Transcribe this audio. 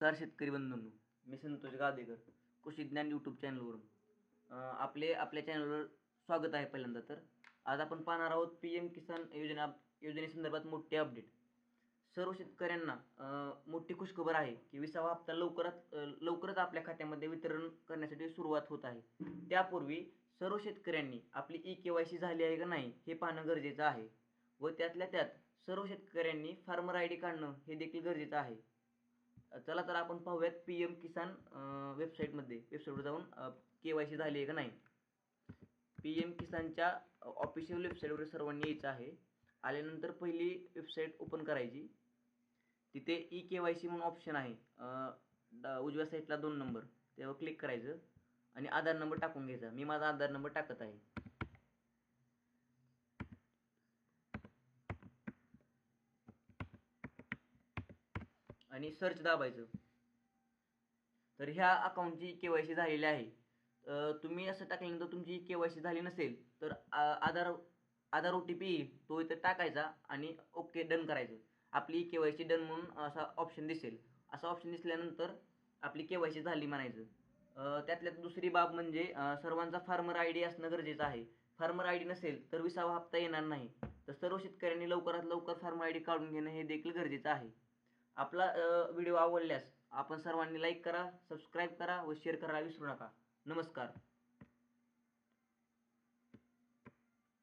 नमस्कार शेतकरी बंधूंनो मी संतोष गादेकर कृषी ज्ञान यूट्यूब चॅनलवरून आपले आपल्या चॅनलवर स्वागत आहे पहिल्यांदा तर. आज आपण पाहणार आहोत पी एम किसान योजना योजनेसंदर्भात मोठे अपडेट सर्व शेतकऱ्यांना मोठी खुशखबर आहे की विसावा हप्ता लवकरात लवकरच आपल्या खात्यामध्ये वितरण करण्यासाठी सुरुवात होत आहे. त्यापूर्वी सर्व शेतकऱ्यांनी आपली ई के वाय सी झाली आहे का नाही हे पाहणं गरजेचं आहे. व त्यातल्या त्यात सर्व शेतकऱ्यांनी फार्मर आय डी काढणं हे देखील गरजेचं आहे. चला तर आपण पाहूयात पी एम किसान वेबसाईटमध्ये वेबसाईटवर जाऊन के वाय सी झाली आहे का नाही? पी एम किसानच्या ऑफिशियल वेबसाईटवर सर्वांनी यायचं आहे. आल्यानंतर पहिली वेबसाईट ओपन करायची. तिथे ई के वाय सी म्हणून ऑप्शन आहे. उजव्या साईडला दोन नंबर त्यावर क्लिक करायचं. आणि आधार नंबर टाकून घ्यायचा. मी माझा आधार नंबर टाकत आहे. आणि सर्च दाबायचं. तर ह्या अकाउंटची के वाय सी झालेली आहे. तुम्ही असं टाकल्यानंतर तुमची के वाय सी झाली नसेल तर Aadhaar Aadhaar O T P येईल तो इथं टाकायचा आणि ओके डन करायचं. आपली के वाय सी डन म्हणून असा ऑप्शन दिसेल. असा ऑप्शन दिसल्यानंतर आपली के वाय सी झाली म्हणायचं. त्यातल्यात दुसरी बाब म्हणजे सर्वांचा फार्मर आय डी असणं गरजेचं आहे. फार्मर आय डी नसेल तर विसावा हप्ता येणार नाही. तर सर्व शेतकऱ्यांनी लवकरात लवकर फार्मर आय डी काढून घेणं हे देखील गरजेचं आहे. आपला व्हिडिओ आवडल्यास आपण सर्वांनी लाईक करा सबस्क्राईब करा व शेअर करायला विसरू नका. नमस्कार.